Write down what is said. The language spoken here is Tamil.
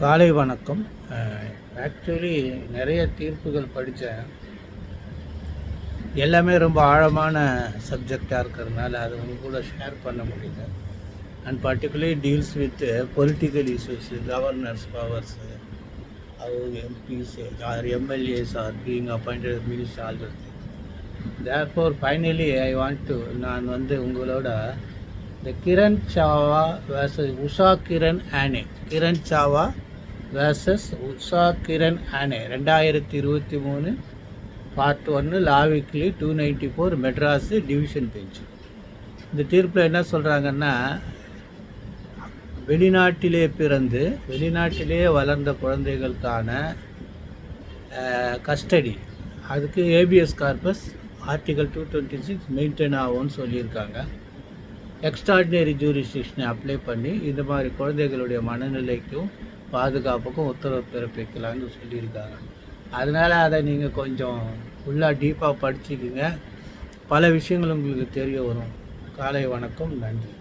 காலை வணக்கம். ஆக்சுவலி நிறைய தீர்ப்புகள் படித்தேன் எல்லாமே ரொம்ப ஆழமான சப்ஜெக்டாக இருக்கிறதுனால அது உங்க கூட ஷேர் பண்ண முடியல. And particularly deals with political issues governors powers or MPs or MLAs or being appointed minister all therefore finally I want to நான் வந்து உங்களோட இந்த கிரண் சாவா வேர்சஸ் உஷா கிரண் ஆனே. கிரண் சாவா வேர்சஸ் உஷா கிரண் அணே. ரெண்டாயிரத்தி இருபத்தி மூணு பார்ட் ஒன்று லாவிக்லி two ninety four Madras division bench இந்த தீர்ப்பில் என்ன சொல்கிறாங்கன்னா வெளிநாட்டிலே பிறந்து வெளிநாட்டிலே வளர்ந்த குழந்தைகளுக்கான கஸ்டடி அதுக்கு habeas corpus article two twenty six maintain ஆகும்னு சொல்லியிருக்காங்க. எக்ஸ்ட்ராடினரி ஜூரிஸ்டிக்ஷனை அப்ளை பண்ணி இந்த மாதிரி குழந்தைகளுடைய மனநிலைக்கும் பாதுகாப்புக்கும் உத்தரவு பிறப்பிக்கலாம்னு சொல்லியிருக்காங்க. அதனால் அதை நீங்கள் கொஞ்சம் ஃபுல்லாக டீப்பாக படிச்சுக்கிங்க. பல விஷயங்கள் உங்களுக்கு தெரிய வரும். காலை வணக்கம். நன்றி.